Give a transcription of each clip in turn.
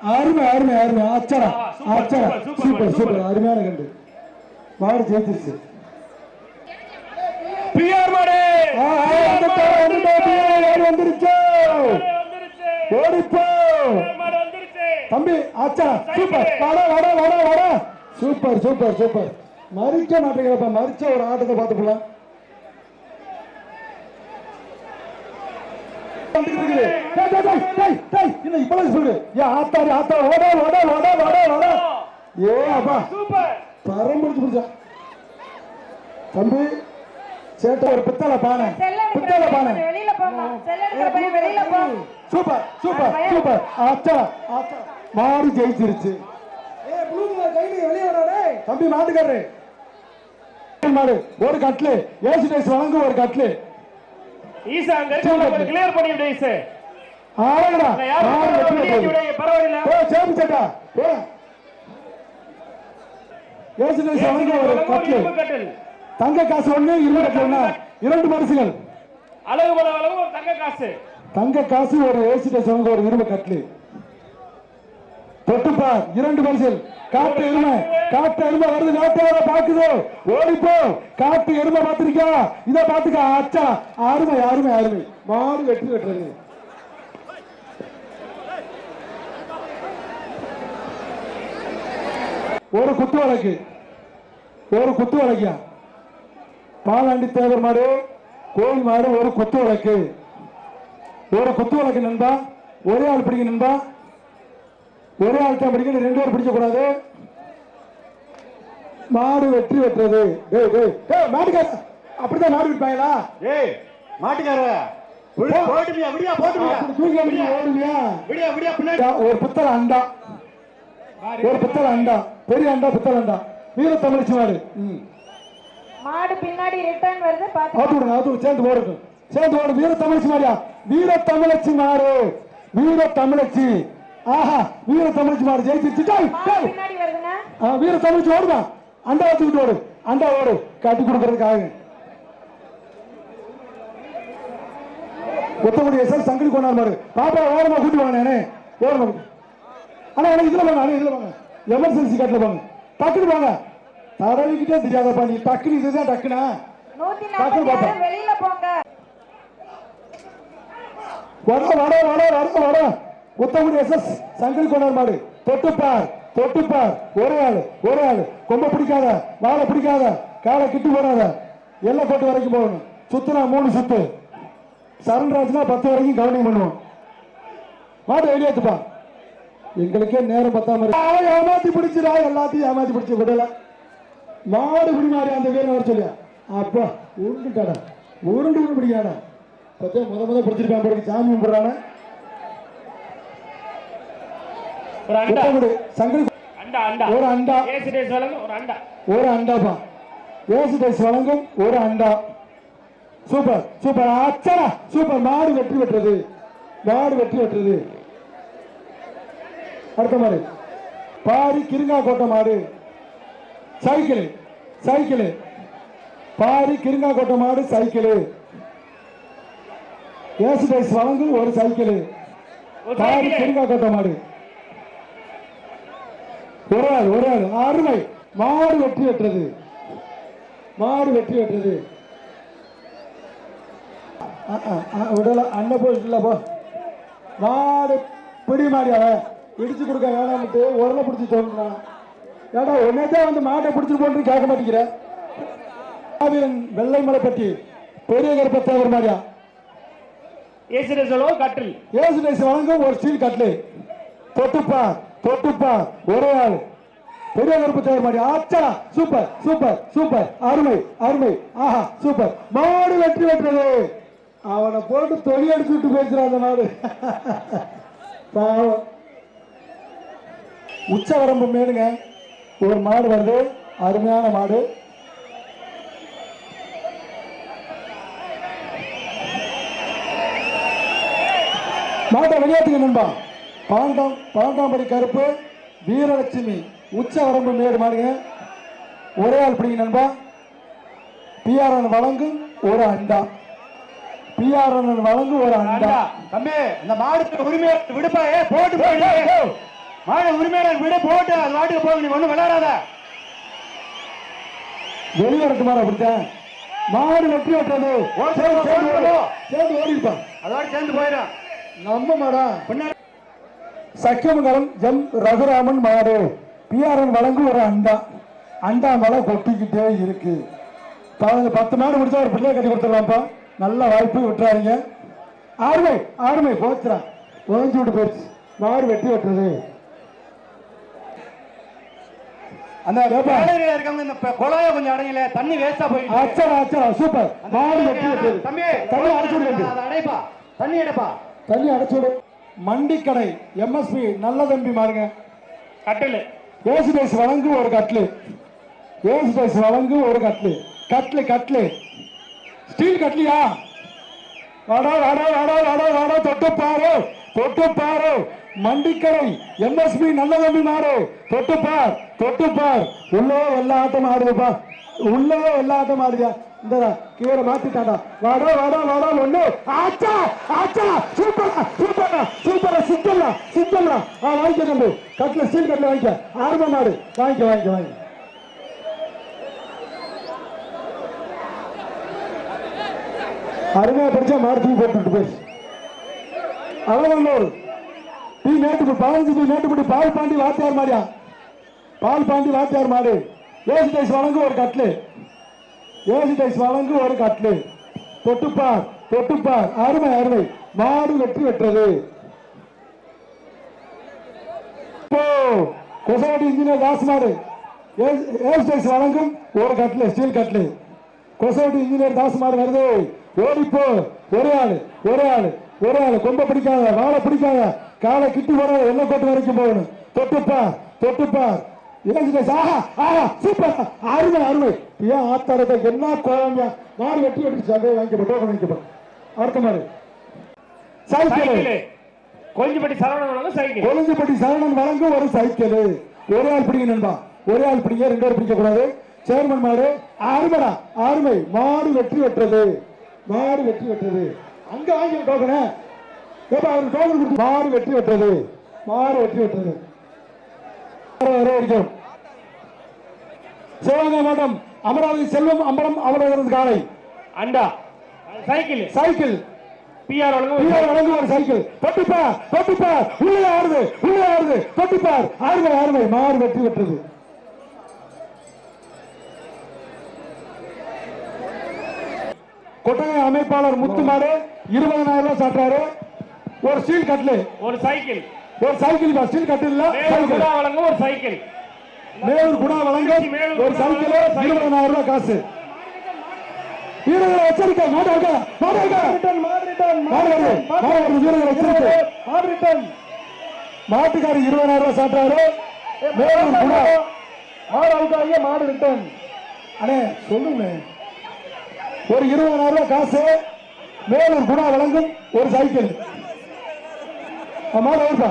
அருமை அருமை அருமை. ஆச்சரா ஆச்சரா சூப்பர், சூப்பர், அருமையான கண்டு. மாடு ஜெயிச்சிருச்சு. பிஆர் மாடு! வந்துருச்சு! ஓடிப்போ! தம்பி ஆச்சா சூப்பர். வாடா வாடா வாடா வாடா. Super super super. மறிக்க மாட்டேங்கிறப்ப மறிச்ச ஒரு ஆட்டத்தை பார்த்து போலாம். இவ்வளவு சொல்லு ஏன் ஆத்தாடி ஆத்தா ஓட ஓட ஓட ஓட ஓட ஏ அப்பா. சூப்பர் பரம் பிடிச்சு. பிடிச்சா தம்பி சேட்டை ஒரு பித்தளை பானை. செல்ல பித்தளை பானை. வெளியில போங்க செல்ல இருக்கிற பையன் வெளியில போ. Super super super. ஆச்சா ஆச்சா மாடு ஜெயிச்சிருச்சு. தம்பி மாட்டுக்காரரு. மாடு ஒரு கட்லு ஏசு டேஸ் வழங்கு ஒரு கட்லு ஈசா அங்க கிளியர் பண்ணி விடு ஈசா. ஆளுங்கடா பரவாயில்ல? போ சேப்பு சேட்டா. ஒரு கட்டில். தங்க காசு ஒண்ணு இரும்பு ஒண்ணா? இரண்டு பரிசுகள். அளவு அளவு ஒரு தங்க காசு. தங்க காசு ஒரு டேஸ் வழங்கு ஒரு இரும்பு கட்லு தொட்டுப்பா இரண்டு பரிசில். காட்டு எருமை. காட்டு எருமை வருது. நாட்டார பாக்குது ஓடிப்போ. காட்டு எருமை பாத்திருக்கா இத பாத்துக்க அச்சா. அருமை அருமை அருமை. மாடு வெற்றி வெட்டுறது ஒரு குத்து வழக்கு. ஒரு குத்து வழக்கியா? பாலாண்டி தேவர் மாடு கோயில் மாடு ஒரு குத்து வழக்கு. ஒரு குத்து வழக்கு நண்பா ஒரே ஆள் பிடிக்க நண்பா ஒரே ஆள் தான் பிடிக்கணும் ரெண்டு பேரும் பிடிக்க கூடாது மாடு வெற்றி பெற்றது. டேய் டேய் டேய் மாட்டுக்கார அப்படிதான் மாடு விற்பாங்களா? ஏய் மாட்டுக்கார ஒரு புத்தல அண்டா. ஒரு புத்தல அண்டா. பெரிய அண்டா புத்தல அண்டா. வீர தமிழ்ச்சி மாடு. மாடு பின்னாடி ரிட்டர்ன் வருது பாத்து அவுத்து விடுங்க அவுத்து விடு, சேர்ந்து ஓடட்டும் சேர்ந்து ஓடு வீர தமிழ்ச்சி மாடியா? வீர தமிழச்சி மாடு. வீர தமிழச்சி. ஆஹா வீர தமிழச்சி மாடு ஜெயிச்சிருச்சு. டேய், மாடு டேய். பின்னாடி வருதுன்னா ஆ, வீர தமிழ்ச்சி ஓடுதான் அண்டா தூக்கிட்டு ஓடு. அண்டா ஓடு. கட்டி கொடுக்கறதுக்காக. ஒத்தமுடி எஸ்எல் சங்கடி கொண்டார் மாடு பாப்பா ஓரமா கூட்டி வாங்க நானே. ஓரமா. அண்ணா எனக்கு இதுல வாங்க இதுல வாங்க. எமர்ஜென்சி கட்டில வாங்க. டக்குனு வாங்க. தடவிக்கிட்டே தெரியாதப்பா நீ. டக்குனு இதுதான் டக்குனா. நாற்பத்தி பாப்பா. வெளியில போங்க. வட வட வட வட வட உத்தமுடி எஸ்எஸ் சங்கடி கொண்டார் மாடு. தொட்டுப்பார் தொட்டுப்பார். ஒரே ஆள் ஒரே ஆள். கொம்ப பிடிக்காத வாழை பிடிக்காத காலை கிட்டு போடாத. எல்லை போட்டு வரைக்கும் போகணும். சுத்துனா மூணு சுத்து. சரண்ராஜ்னா பத்து வரைக்கும் கவனிங் பண்ணுவோம். மாட்டை வெளியேத்துப்பா எங்களுக்கே நேரம் பத்தாம இருக்கு. அவன் ஏமாத்தி பிடிச்சிடா எல்லாத்தையும் ஏமாத்தி பிடிச்சு விடல. மாடு பிடி மாறி அந்த வீரன் வர சொல்லியா? அப்பா உருண்டுட்டாடா. உருண்டு உருண்டு பிடிக்காடா. பத்தே முத முத பிடிச்சிருக்கான் பிடிக்க சாமி கும்பிடுறானே. ஒரு அண்டா. சங்கடி அண்டா அண்டா. ஒரு அண்டா. ஏசி டேஸ் வழங்க ஒரு அண்டா. ஒரு அண்டாப்பா. ஏசு டைஸ் வழங்கும் ஒரு அண்டா. Super super. அச்சடா சூப்பர். மாடு வெற்றி பெற்றது. மாடு வெற்றி பெற்றது. அடுத்த மாடு. பாரி கிருங்கா கோட்டை மாடு. Cycle cycle. பாரி கிருங்கா கோட்டை மாடு சைக்கிள். ஏசு டைஸ் வழங்கும் ஒரு சைக்கிள். பாரி கிருங்கா கோட்டை மாடு. ஒரு ஆள் ஒரு ஆள் அருமை மாடு வெற்றி பெற்றது. மாடு வெற்றி பெற்றது. ஆ, ஆ, ஆ, விடல. அண்ணன் போயிட்டுல போ. மாடு பிடி மாடி அவன் இடிச்சு கொடுக்க வேணாம்ட்டு உரலை பிடிச்சி தோன்றான் ஏடா உன்னதான் வந்து மாட்டை பிடிச்சிட்டு போட்டு கேட்க மாட்டேங்கிற. வெள்ளை மலை பற்றி பெரிய கருப்பத்தேவர் மாதிரியா ஏசி கட்டில். ஏசு வழங்கும் ஒரு ஸ்டீல் கட்லு தொட்டுப்பா தொட்டுப்பா ஒரே ஆள். பெரிய கருப்பு தேவை மாதிரி. ஆச்சா சூப்பர் சூப்பர் சூப்பர். அருமை அருமை. ஆஹா சூப்பர். மாடு வெற்றி பெற்றது. அவனை போட்டு தொழி அடிச்சுட்டு பேசுறான் அந்த மாடு. பாவம். உச்சவரம்பு மேடுங்க. ஒரு மாடு வருது. அருமையான மாடு. மாட்டை வெளியேற்றுங்க நண்பா. பன்னெண்டாம் பன்னெண்டாம் படி கருப்பு வீரலட்சுமி உச்ச வரம்பு மேடு மாடுங்க. ஒரே ஆள் பிடிங்க நண்பா. பிஆர்என் வழங்கும் ஒரு அண்டா. பிஆர்என் வழங்கும் ஒரு அண்டா. தம்பி இந்த மாடு உரிமையை விடுப்பா. ஏ போட்டு போய் மாடு உரிமையாளர் விட போட்டு. அது வாட்டுக்கு போக நீ ஒண்ணும் விளையாடாத. வெளியே இருக்குமாடா அப்படித்தான். மாடு வெற்றி. ஓடு. சேர்ந்து ஓடிப்பான் அதோட சேர்ந்து போயிடும். நம்ம மாடா. பின்னாடி சக்கியமங்கலம் எம் ரகுராமன் மாடு. பிஆர்என் வழங்கும் ஒரு அண்டா. அண்டா மலை கொட்டிக்கிட்டே இருக்கு. பத்து மாடு முடிச்சா ஒரு பிள்ளைய கட்டி கொடுத்துடலாம்ப்பா. நல்ல வாய்ப்பு விட்டுறாருங்க ஆறுமை ஆறுமை போச்சுரா ஓஞ்சி விட்டு போச்சு. மாடு வெட்டி வெட்டுறது. அந்த இருக்கவங்க இந்த குழாய கொஞ்சம் அடையல தண்ணி வேஸ்டா போயிட்டு அச்சரா அச்சரா சூப்பர். மாடு வெட்டி வெட்டுறது. தம்பி தண்ணி அடைச்சு தண்ணி அடைப்பா. தண்ணி அடைச்சு விடு. மண்டி கடை எம்எஸ்பி நல்ல தம்பி மாறுங்க கட்டில். ஏசு பேஸ் வழங்கு ஒரு கட்லு ஏசு பேஸ் வழங்கு ஒரு கட்லு கட்லு கட்லு ஸ்டீல் கட்லியா வாடா வாடா வாடா வாடா வாடா தொட்டு பாரு தொட்டு பாரு மண்டிக்கடை எம்எஸ்பி நல்ல தம்பி மாறு. தொட்டு பார் தொட்டு பார் உள்ளே எல்லா ஆட்டம் ஆடுதுப்பா. உள்ளே எல்லா ஆட்டம் ஆடுதியா? இந்த கீழே மாத்திட்டாடா. வாடா வாடா வாடா ஒண்ணு ஆச்சா ஆச்சா சூப்பரா சூப்பரா சூப்பரா சித்தல்லா சித்தல்லா ஆ வாங்கிக்க தம்பி. கட்ல ஸ்டீல் கட்ல வாங்கிக்க. ஆர்வ மாடு. வாங்கிக்க வாங்கிக்க வாங்கிக்க. அருமையா படிச்சா மாடு தூக்கி போட்டு போயிடுச்சு. அவ்வளவு டீ நேற்று பதினஞ்சு டீ நேட்டுப்படி பால் பாண்டி வாத்தியார் மாடியா? பால் பாண்டி வாத்தியார் மாடு. ஏசு டைஸ் வழங்கு ஒரு கட்லு ஏசி டைஸ் வழங்கு ஒரு கட்லு தொட்டுப்பார் தொட்டுப்பார் அருமை அருமை. மாடு வெற்றி வெற்றது இப்போ கொசவாடி இன்ஜினியர் தாஸ் மாடு ஏசி டைஸ் வழங்கும் ஒரு கட்லு ஸ்டீல் கட்லு கொசவாடி இன்ஜினியர் தாஸ் வருது. ஓடிப்போ. ஒரே ஆளு ஒரே ஆளு ஒரே ஆளு. கொம்ப பிடிக்காத வாழை பிடிக்காத காலை கிட்டு போற என்ன கோட்டு வரைக்கும் போகணும். தொட்டுப்பார் தொட்டுப்பார். இளைஞர் ஆஹா ஆஹா சூப்பர். அருமை அருமை. ஏன் ஆத்தாரத்தை என்ன கோவம்யா மாடு வெட்டி வெட்டி சந்தையை வாங்கிக்கப்போ டோக்கன் வாங்கிக்கப்போ அடுத்த மாடு. சைக்கிள். கொஞ்சம்பட்டி சரவணன் வழங்கும் சைக்கிள். கொழுந்துப்பட்டி சரணன் வழங்கும் ஒரு சைக்கிள். ஒரே ஆள் பிடிங்க நண்பா. ஒரே ஆள் பிடிங்க ரெண்டு பேர் பிடிக்க கூடாது சேர்மன் மாடு அருமைடா. அருமை. மாடு வெற்றி வெற்றது மாடு வெற்றி வெற்றது அங்க வாங்கி டோக்கன ஏப்பா அவருக்கு டோக்கன் கொடுத்து மாடு வெற்றி வெற்றது மாடு வெற்றி வெற்றது வரைக்கும் சிவகங்கை மாவட்டம் அமராவதி செல்வம் அம்பலம் அமராவதி காலை. அண்டா சைக்கிள். சைக்கிள். பிஆர் வழங்கும் கீழே வழங்கு ஒரு சைக்கிள். தொட்டுப்பா தொட்டுப்பா உள்ளே ஆடுது உள்ளே ஆடுது தொட்டுப்பார் ஆறுமை ஆறுமை மாறு வெற்றி பெற்றது. கொட்டகை அமைப்பாளர் முத்துமாறு இருபதனாயிரம் ரூபாய் சாட்டுறாரு ஒரு ஸ்டீல் கட்லு ஒரு சைக்கிள். ஒரு சைக்கிள் ஸ்டீல் கட்டில் வழங்கும் ஒரு சைக்கிள். மேலூர் குணா வழங்க ஒரு சைக்கிள் இருபதனாயிரம் ரூபாய் காசு. வீரர்களை எச்சரிக்கை மாடு மாடு இருக்க மாடு வருது மாடு வருது வீரர்களை எச்சரிக்கை. மாடு மாட்டுக்காரி இருபதாயிரம் ரூபாய் சாட்டுறாரு மேலூர் குணா மாடு அவுட் ஆகிய மாடு ரிட்டர்ன். அண்ணே சொல்லுங்க. ஒரு இருபதாயிரம் ரூபாய் காசு. மேலூர் குணா வழங்கும் ஒரு சைக்கிள். மாடு வருப்பா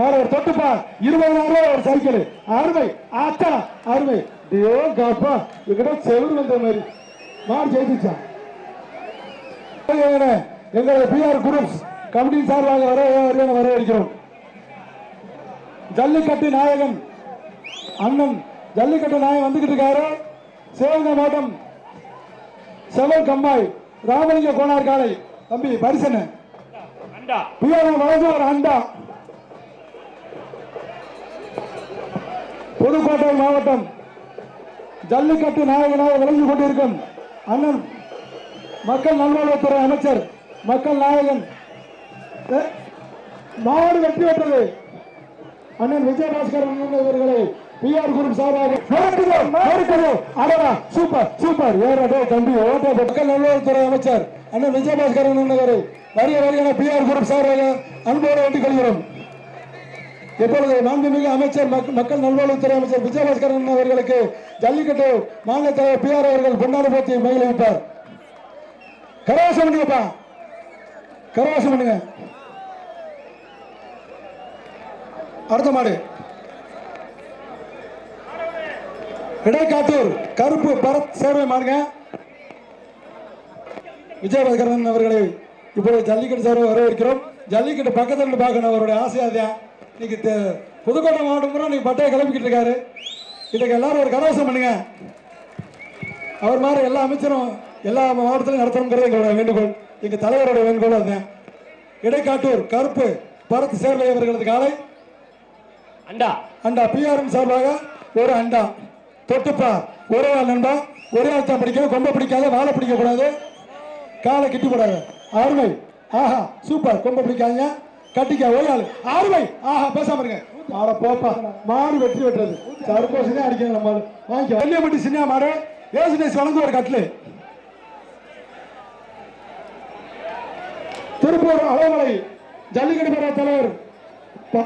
மாடு ஒரு தொட்டுப்பா இருபதாயிரம் ரூபாய் ஒரு சைக்கிள். அருமை. ஆத்தா அருமை. ஐயோ காப்பா. எங்கிட்ட செவிடு வந்த மாதிரி. மாடு ஜெயிச்சுச்சா எங்களுடைய பிஆர் குரூப்ஸ் கமிட்டி சார்பாக வர வர வரவேற்கிறோம். ஜல்லிக்கட்டு நாயகன் அண்ணன் ஜல்லிக்கட்டு நாயகன் வந்துகிட்டு இருக்காரு. சிவகங்கை மாவட்டம் செவல் கம்மாய். ராமலிங்க கோனார் காலை. தம்பி பரிசன பிஆர் வழங்க ஒரு அண்டா. புதுக்கோட்டை மாவட்டம் ஜல்லிக்கட்டு நாயகனாக விளங்கி கொண்டிருக்கும் அண்ணன் மக்கள் நல்வாழ்வுத்துறை அமைச்சர் மக்கள் நாயகன். எ, மாடு வெற்றி பெற்றது. அண்ணன் விஜயபாஸ்கர் இவர்களை பிஆர் குரூப் சார்பாக சூப்பர் சூப்பர். ஏறடே தம்பி ஓட்ட மக்கள் நல்வாழ்வுத்துறை அமைச்சர் அண்ணன் விஜயபாஸ்கர் அண்ணன் அவரை வரிய வரியான பிஆர் குரூப் சார்பாக அன்போடு வேண்டிக் கொள்கிறோம். இப்பொழுது மாண்புமிகு அமைச்சர் மக்கள் நல்வாழ்வுத்துறை அமைச்சர் விஜயபாஸ்கரன் அவர்களுக்கு ஜல்லிக்கட்டு மாநில தலைவர் பிஆர் அவர்கள் பொன்னாடு போத்தி மகிழ்விப்பார் கரவாசம் பண்ணுங்கப்பா கரவாசம் பண்ணுங்க அடுத்த மாடு. இடைக்காட்டூர் கருப்பு பரத் சேவை மாடுங்க. விஜயபாஸ்கரன் அவர்களை இப்பொழுது ஜல்லிக்கட்டு சார்பாக வரவேற்கிறோம். ஜல்லிக்கட்டு பக்கத்தில் பார்க்கணும் அவருடைய ஆசையாதான் இன்னைக்கு புதுக்கோட்டை மாவட்டம் பூரா இன்னைக்கு பட்டையை கிளப்பிக்கிட்டு இருக்காரு. இதுக்கு எல்லாரும் ஒரு கரவசம் பண்ணுங்க. அவர் மாதிரி எல்லா அமைச்சரும் எல்லா மாவட்டத்திலும் நடத்தணுங்கிறது எங்களோட வேண்டுகோள். எங்க தலைவரோட வேண்டுகோள் அதுதான். இடைக்காட்டூர் கருப்பு பரத் சேர்வை அவர்களது காலை. அண்டா. அண்டா பிஆர்எம் சார்பாக ஒரு அண்டா. தொட்டுப்பா. ஒரே ஆள் நண்பா. ஒரே ஆள் தான் பிடிக்கணும். கொம்பை பிடிக்காத வாழை பிடிக்க கூடாது காலை கிட்டி போடாது அருமை ஆஹா சூப்பர். கொம்பை பிடிக்காதீங்க. கட்டிக்க ஓயாளு ஆறுவை ஆஹா பேசாம இருங்க. ஆட போப்பா. மாடு வெற்றி வெட்டுறது சர்க்கோசனே அடிக்கணும் நம்ம வாங்கிக்க. வெள்ளியம்பட்டி சின்ன மாடு. ஏசுனேஸ் வழங்கு ஒரு கட்லு திருப்பூர் அலோமலை ஜல்லிக்கட்டு பேர தலைவர்.